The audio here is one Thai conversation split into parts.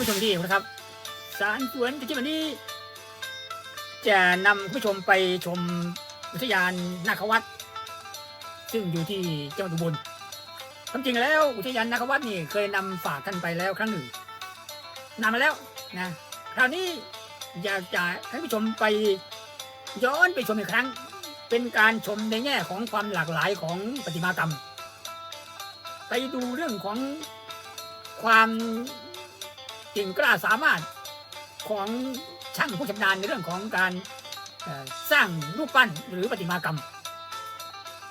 ผู้ชมที่นะครับ สารสวนที่วันนี้ จะนำผู้ชมไปชมอุทยานนาควัดซึ่งอยู่ที่จังหวัดอุบลความจริงแล้วอุทยานนาควัดนี่เคยนำฝากท่านไปแล้วครั้งหนึ่งนานมาแล้วนะคราวนี้อยากจะให้ผู้ชมไปย้อนไปชมอีกครั้ง เป็นการชมในแง่ของความหลากหลายของประติมากรรม ไปดูเรื่องของความ เก่งกล้าสามารถของช่างผู้ชำนาญในเรื่องของการสร้างรูปปั้นหรือประติมากรรม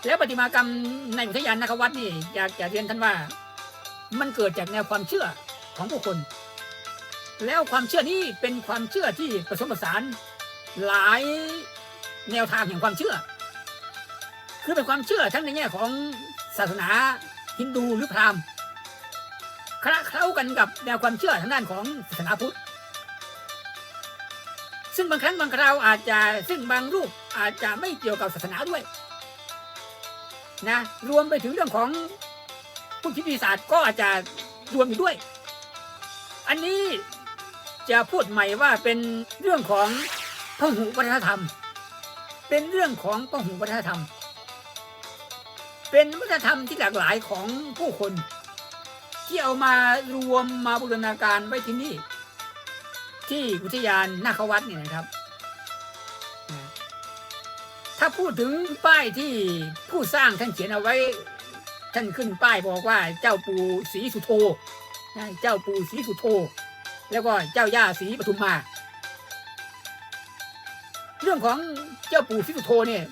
แล้วประติมากรรมในอุทยานนาควัดนี่อยากจะเรียนท่านว่า มันเกิดจากแนวความเชื่อของผู้คน แล้วความเชื่อนี้เป็นความเชื่อที่ผสมผสานหลายแนวทางแห่งความเชื่อ คือเป็นความเชื่อทั้งในแง่ของศาสนาฮินดูหรือพราหมณ์ คละเคล้ากันกับแนวความเชื่อทางด้านของศาสนาพุทธ ซึ่งบางครั้งบางคราวอาจจะซึ่งบางรูปอาจจะไม่เกี่ยวกับศาสนาด้วยนะรวมไปถึงเรื่องของผู้คิดวิศาสตร์ก็อาจจะรวมอยู่ด้วย อันนี้จะพูดใหม่ว่าเป็นเรื่องของพหุวัฒนธรรม เป็นเรื่องของพหุวัฒนธรรม เป็นวัฒนธรรมที่หลากหลายของผู้คน ที่เอามารวมมาบูรณาการไว้ที่นี่ ที่อุทยานนาควัดนี่นะครับ ถ้าพูดถึงป้ายที่ผู้สร้างท่านเขียนเอาไว้ ท่านขึ้นป้ายบอกว่าเจ้าปู่ศรีสุโธเจ้าปู่ศรีสุโธแล้วก็เจ้าย่าศรีปทุมมาเรื่องของเจ้าปู่ศรีสุโธเนี่ย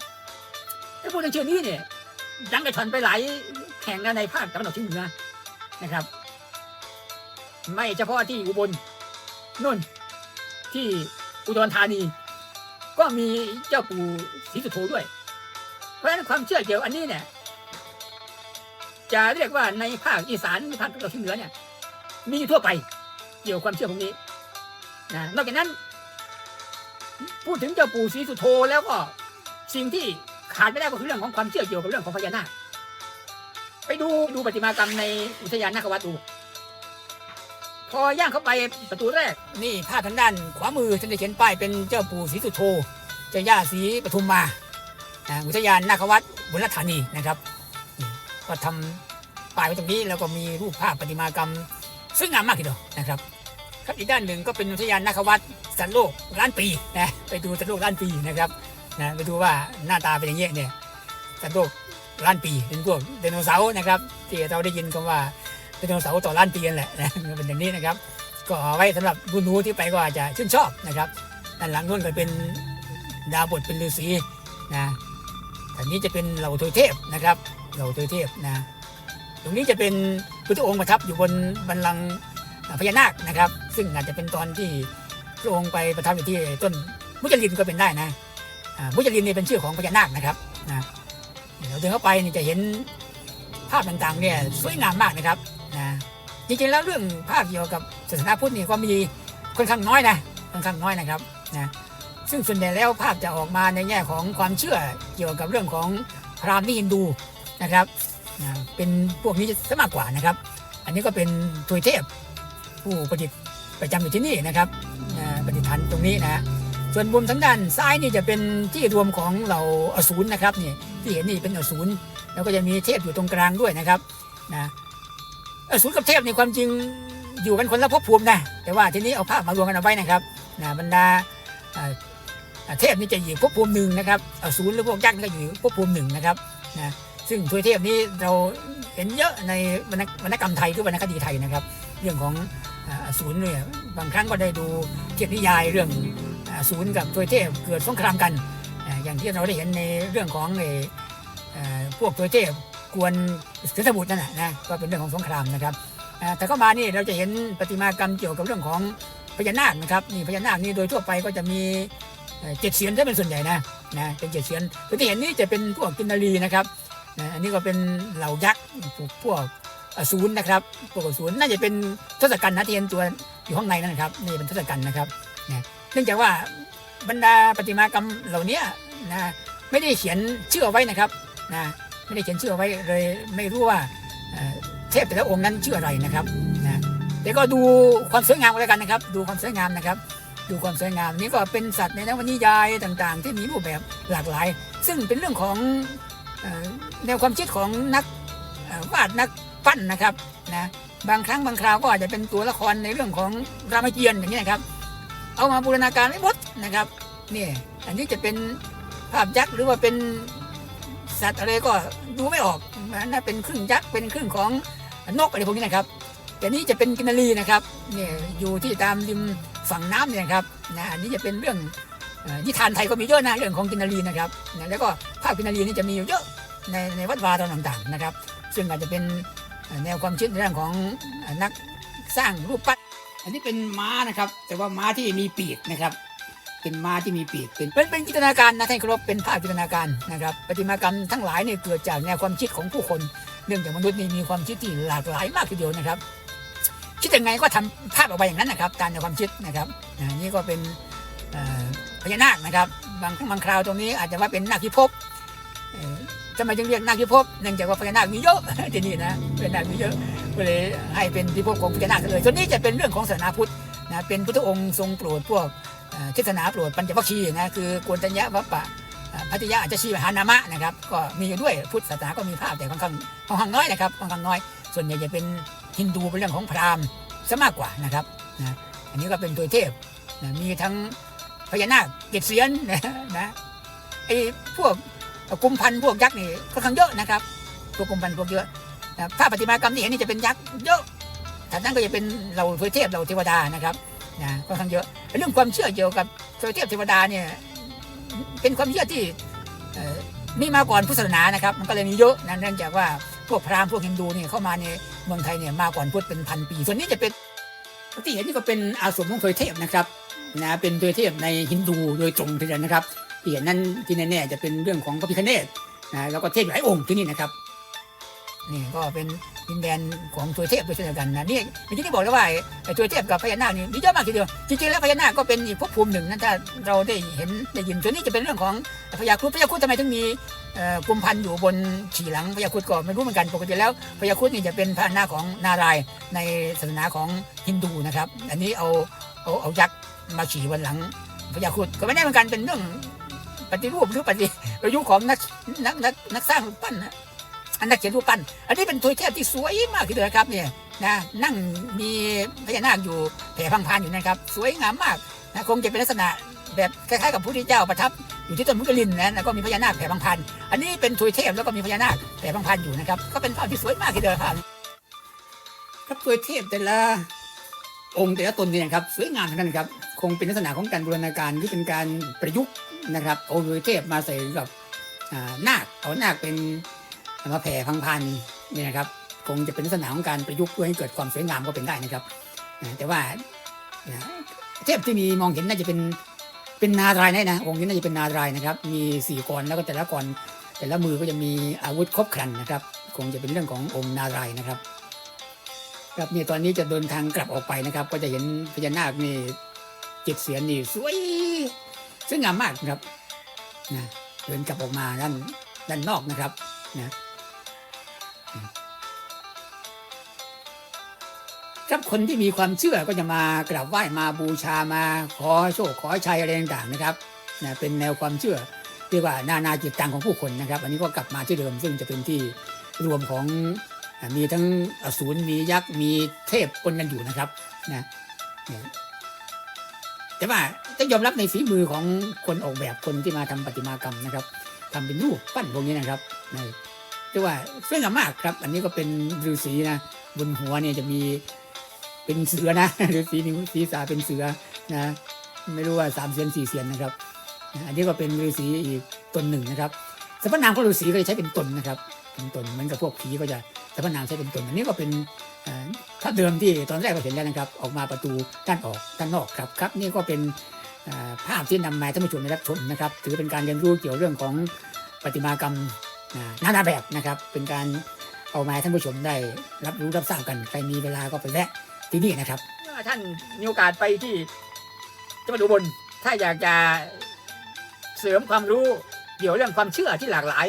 ถ้าพูดในเชิงนี้เนี่ยดังกระชอนไปหลายแห่งในภาคตะวันออกเฉียงเหนือ นะครับ ไม่เฉพาะที่อุบลนุ่นที่อุดรธานี ก็มีเจ้าปู่ศรีสุโธด้วย เพราะฉะนั้นความเชื่อเกี่ยวอันนี้เนี่ย จะเรียกว่าในภาคอีสานภาคตะวันออกเฉียงเหนือเนี่ย มีทั่วไปเกี่ยวความเชื่อพวกนี้นะนอกจากนั้น พูดถึงเจ้าปู่ศรีสุโธแล้วก็สิ่งที่ขาดไม่ได้ก็คือเรื่องของความเชื่อเกี่ยวกับเรื่องของพญานาค ไปดูดูประติมากรรมในอุทยานนาควัดดูพอย่างเข้าไปประตูแรก นี่ภาพทางด้านขวามือท่านจะเขียนป้ายเป็นเจ้าปู่ศรีสุโธเจ้าย่าศรีปทุมมาอุทยานนาควัดบุรธานีนะครับก็ทำป้ายไว้ตรงนี้แล้วก็มีรูปภาพประติมากรรมซึ่งงามมากทีเดียวนะครับครับอีกด้านหนึ่งก็เป็นอุทยานนาควัดสัตว์โลกล้านปีนะไปดูสัตว์โลกล้านปีนะครับนะไปดูว่าหน้าตาเป็นอย่างเงี้ยเนี่ยสัตว์โลก ล้านปีเป็นพวกไดโนเสาร์นะครับที่เราได้ยินคำว่าไดโนเสาร์ต่อล้านปีนั่นแหละนะเป็นอย่างนี้นะครับ ก็เอาไว้สำหรับผู้รู้ที่ไปก็อาจจะชื่นชอบนะครับด้านหลังนู่นก็เป็นดาวบทเป็นฤาษีนะอันนี้จะเป็นเหล่าเทวเทพนะครับเหล่าเทวเทพนะตรงนี้จะเป็นพุทธองค์ประทับอยู่บนบัลลังพญานาคนะครับ ซึ่งอาจจะเป็นตอนที่พระองค์ไปประทับอยู่ที่ต้นมุจลินก็เป็นได้นะมุจลินนี่เป็นชื่อของพญานาคนะครับนะ เราเดินเข้าไปนี่จะเห็นภาพต่างๆเนี่ยสวยงามมากนะครับนะจริงๆแล้วเรื่องภาพเกี่ยวกับศาสนาพุทธนี่ก็มีค่อนข้างน้อยนะค่อนข้างน้อยนะครับนะซึ่งส่วนใหญ่แล้วภาพจะออกมาในแง่ของความเชื่อเกี่ยวกับเรื่องของพราหมณ์ฮินดูนะครับนะเป็นพวกนี้จะซะมากกว่านะครับ อันนี้ก็เป็นทวยเทพผู้ประดิษฐ์ประจำอยู่ที่นี่นะครับอ่าประดิษฐานตรงนี้นะฮะ ส่วนมุมทางด้านซ้ายนี่จะเป็นที่รวมของเหล่าอสูรนะครับนี่ที่เห็นนี่เป็นอสูรแล้วก็จะมีเทพอยู่ตรงกลางด้วยนะครับนะอสูรกับเทพในความจริงอยู่กันคนละภพภูมินะแต่ว่าทีนี้เอาภาพมารวมกันเอาไว้นะครับนะบรรดาเทพนี่จะอยู่ภพภูมิหนึ่งนะครับอสูรหรือพวกยักษ์นี่ก็อยู่ภพภูมิหนึ่งนะครับนะซึ่งทวยเทพนี้เราเห็นเยอะในวรรณกรรมไทยหรือวรรณคดีไทยนะครับ เรื่องของอ่าอสูรเนี่ยบางครั้งก็ได้ดูเทียบนิยายเรื่อง อสูรกับทวเทพเกิดสงครามกัน อย่างที่เราได้เห็นในเรื่องของพวกทวเทพกวนเสือสมุทรนั่นแหละนะก็เป็นเรื่องของสงครามนะครับแต่เข้ามานี่เราจะเห็นประติมากรรมเกี่ยวกับเรื่องของพญานาคนะครับนี่พญานาคนี่โดยทั่วไปก็จะมีเจ็ดเสียนถ้าเป็นส่วนใหญ่นะนะเป็นเจ็ดเสียนตัวที่เห็นนี่จะเป็นพวกกินนารีนะครับอันนี้ก็เป็นเหล่ายักษ์พวกอสูรนะครับพวกอสูรน่าจะเป็นทศกัณฐ์นะที่เห็นตัวอยู่ข้างในนั่นนะครับนี่เป็นทศกัณฐ์นะครับนะ นื่องจากว่าบรรดาประติมากรรมเหล่านี้นะไม่ได้เขียนชื่ออไว้นะครับนะไม่ได้เขียนชื่ออไว้เลยไม่รู้ว่าเทพแต่ละองค์นั้นชื่ออะไรนะครับนะแต่ก็ดูความสวยงามกันแล้วกันนะครับ ดูความสวยงามนะครับ ดูความสวยงามนี่ก็เป็นสัตว์ในนวนิยายต่างๆ ที่มีรูปแบบหลากหลาย ซึ่งเป็นเรื่องของแนวความคิดของนักวาดนักปั้นนะครับนะบางครั้งบางคราวก็อาจจะเป็นตัวละครในเรื่องของรามเกียรติ์อย่างนี้นะครับ เอามาบูรณาการไม่หมดนะครับนี่อันนี้จะเป็นภาพยักษ์หรือว่าเป็นสัตว์อะไรก็ดูไม่ออกมันน่าเป็นครึ่งยักษ์เป็นครึ่งของนกอะไรพวกนี้นะครับแต่นี่จะเป็นกินารีนะครับเนี่ยอยู่ที่ตามริมฝั่งน้ำเนี่ยครับนะอันนี้จะเป็นเรื่องนิทานไทยก็มีเยอะนะเรื่องของกินารีนะครับนะแล้วก็ภาพกินารีนี่จะมีอยู่เยอะในในวัดวาต่างๆนะครับ ซึ่งอาจจะเป็นแนวความคิดในเรื่องของนักสร้างรูปปั้น อันนี้เป็นม้านะครับ แต่ว่าม้าที่มีปีกนะครับ เป็นม้าที่มีปีกเป็นเป็นเป็นจินตนาการนะท่านคารพเป็นภาพจินตนาการนะครับประติมากรรมทั้งหลายเนี่ยเกิดจากแนวความคิดของผู้คนเนื่องจากมนุษย์นี่มีความคิดที่หลากหลายมากทีเดียวนะครับ คิดยังไงก็ทำภาพออกมาอย่างนั้นนะครับ ตามแนวความคิดนะครับอ่านี่ก็เป็นพญานาคนะครับ บางบางคราวตรงนี้อาจจะว่าเป็นนาคพิภพ ทำไมจึงเรียกนาคพิภพเนื่องจากว่าพญานาคมีเยอะที่นี่นะพญานาคมีเยอะก็เลยให้เป็นพิภพของพญานาคเลยส่วนนี้จะเป็นเรื่องของศาสนาพุทธนะเป็นพุทธองค์ทรงโปรดพวกเทศนาโปรดปัญจวัคคีย์นะคือกวนตัญญะวัปปะพัทยาอาจจะชีมหานามะนะครับก็มีอยู่ด้วยพุทธศาสนาก็มีภาพแต่ค่อนข้างค่อนข้างน้อยนะครับค่อนข้างน้อย ส่วนใหญ่จะเป็นฮินดูเป็นเรื่องของพราหมณ์ซะมากกว่านะครับนะอันนี้ก็เป็นตัวเทพนะมีทั้งพญานาคเกศเสียนนะนะไอ้พวก กุมพันธ์พวกยักษ์นี่ค่อนข้างเยอะนะครับพวกกุมพันธ์พวกเยอะนะภาพประติมากรรมที่เห็นนี่จะเป็นยักษ์เยอะแต่นั้นก็จะเป็นเราเทพเราเทวดานะครับนะค่อนข้างเยอะ เรื่องความเชื่อเกี่ยวกับเทพเทวดาเนี่ยเป็นความเชื่อที่เอ่มีมาก่อนพุทธศาสนานะครับ มันก็เลยมีเยอะนะเนื่องจากว่าพวกพราหมณ์พวกฮินดูเนี่ยเข้ามาในเมืองไทยเนี่ยมาก่อนพุทธเป็นพันปี ส่วนนี้จะเป็นที่เห็นนี่ก็เป็นอาสมของทวยเทพนะครับนะเป็นทวยเทพในฮินดูโดยตรงทีเดียวนะครับ ที่เห็นนั้นที่แน่ๆจะเป็นเรื่องของพระพิฆเนศนะแล้วก็เทพหลายองค์ที่นี่นะครับนี่ก็เป็นดินแดนของทวเทพด้วยเช่นเดียวกันนะนี่เมื่อกี้ที่บอกแล้วว่าไอ้ทวเทพกับพญานาคนี่มีเยอะมากทีเดียวจริงๆแล้วพญานาคก็เป็นอีกภพภูมิหนึ่งนะถ้าเราได้เห็นได้ยินส่วนนี้จะเป็นเรื่องของพญาครุฑพญาครุฑทำไมถึงมีเอ่อกุมพันธ์อยู่บนฉี่หลังพญาครุฑก็ไม่รู้เหมือนกันปกติแล้วพญาครุฑนี่จะเป็นพระหน้าของนารายในศาสนาของฮินดูนะครับ อันนี้เอาเอาเอายักษ์มาฉี่บนหลังพญาครุฑก็ไม่แน่เหมือนกันเป็นเรื่อง ปฏิรูปหรือปฏิประยุกต์ของนักนักนักนักสร้างรูปปั้นนะอันนักเขียนรูปปั้น อันนี้เป็นทวยเทพที่สวยมากทีเดียวครับเนี่ยนะนั่งมีพญานาคอยู่แผ่พังพานอยู่นะครับ สวยงามมากนะคงจะเป็นลักษณะแบบคล้ายๆกับพระพุทธเจ้าประทับอยู่ที่ต้นมุกลินนะแล้วก็มีพญานาคแผ่พังพันอันนี้เป็นทวยเทพแล้วก็มีพญานาคแผ่พังพันอยู่นะครับ ก็เป็นภาพที่สวยมากทีเดียวครับครับทวยเทพแต่ละองค์แต่ละตนเนี่ยครับสวยงามทั้งนั้นครับ คงเป็นลักษณะของการบูรณาการที่เป็นการประยุกต์ นะครับอาทวยเทพมาใส่กับนาคเอานาคเป็นมาแผ่พังพันนี่นะครับคงจะเป็นลักษณะของการประยุกต์เพื่อให้เกิดความสวยงามก็เป็นได้นะครับแต่ว่าเทพที่มีมองเห็นน่าจะเป็นเป็นนารายแน่นะองค์นี้น่าจะเป็นนารายนะครับ มีสี่กรแล้วก็แต่ละกรแต่ละมือก็จะมีอาวุธครบครันนะครับ คงจะเป็นเรื่องขององค์นารายนะครับครับนี่ตอนนี้จะเดินทางกลับออกไปนะครับ ก็จะเห็นพญานาคนี่เจ็ดเสียนนี่สวย สวยงงามมากนะครับนะเดินกลับออกมาด้านด้านนอกนะครับนะครับคนที่มีความเชื่อก็จะมากราบไหว้มาบูชามาขอโชคขอชัยอะไรต่างๆนะครับนะเป็นแนวความเชื่อเรียกว่านานาจิตตังของผู้คนนะครับ อันนี้ก็กลับมาที่เดิม ซึ่งจะเป็นที่รวมของมีทั้งอสูรมียักษ์มีเทพปนกันอยู่นะครับนะ แต่ว่าต้องยอมรับในฝีมือของคนออกแบบคนที่มาทำประติมากรรมนะครับทำเป็นรูปปั้นพวกนี้นะครับนะเรียกว่าสวยงามมากครับ อันนี้ก็เป็นฤาษีนะบนหัวเนี่ยจะมีเป็นเสือนะหรือสีนิ้วศีรษะเป็นเสือนะไม่รู้ว่าสามเสียนสี่เสียนนะครับอันนี้ก็เป็นฤาษีอีกตนหนึ่งนะครับสรรพนามของฤาษีก็จะใช้เป็นตนนะครับเป็นตนเหมือนกับพวกผีก็จะสรรพนามใช้เป็นตนอันนี้ก็เป็นาพเดิมที่ตอนแรกเราเห็นแล้วนะครับ ออกมาประตูด้านออกด้านนอกครับครับ นี่ก็เป็นภาพที่นำมาท่านผู้ชมได้รับชมนะครับ ถือเป็นการเรียนรู้เกี่ยวเรื่องของประติมากรรมอ่านานาแบบนะครับ เป็นการเอามาท่านผู้ชมได้รับรู้รับทราบกันใครมีเวลาก็ไปแวะที่นี่นะครับถ้าท่านมีโอกาสไปที่จังหวัดอุบลถ้าอยากจะเสริมความรู้เกี่ยวเรื่องความเชื่อที่หลากหลาย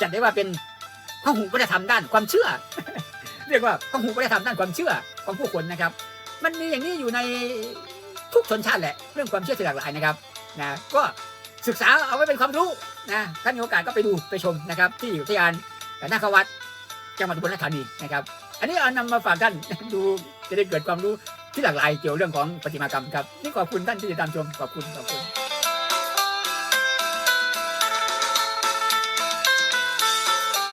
จัดได้ว่าเป็นห้อหูวัฒนธรรมด้านความเชื่อ เรียกว่าห้องหูวัฒนธรรมด้านความเชื่อของผู้คนนะครับ มันมีอย่างนี้อยู่ในทุกชนชาติแหละ เรื่องความเชื่อที่หลากหลายนะครับนะก็ศึกษาเอาไว้เป็นความรู้นะถ้ามีโอกาสก็ไปดูไปชมนะครับ ที่อุทยานนาควัดจังหวัดอุบลราชธานีนะครับ อันนี้เอานำมาฝากท่านดูจะได้เกิดความรู้ที่หลากหลายเกี่ยวเรื่องของประติมากรรมครับนี่ขอบคุณท่านที่ติดตามชมขอบคุณขอบคุณ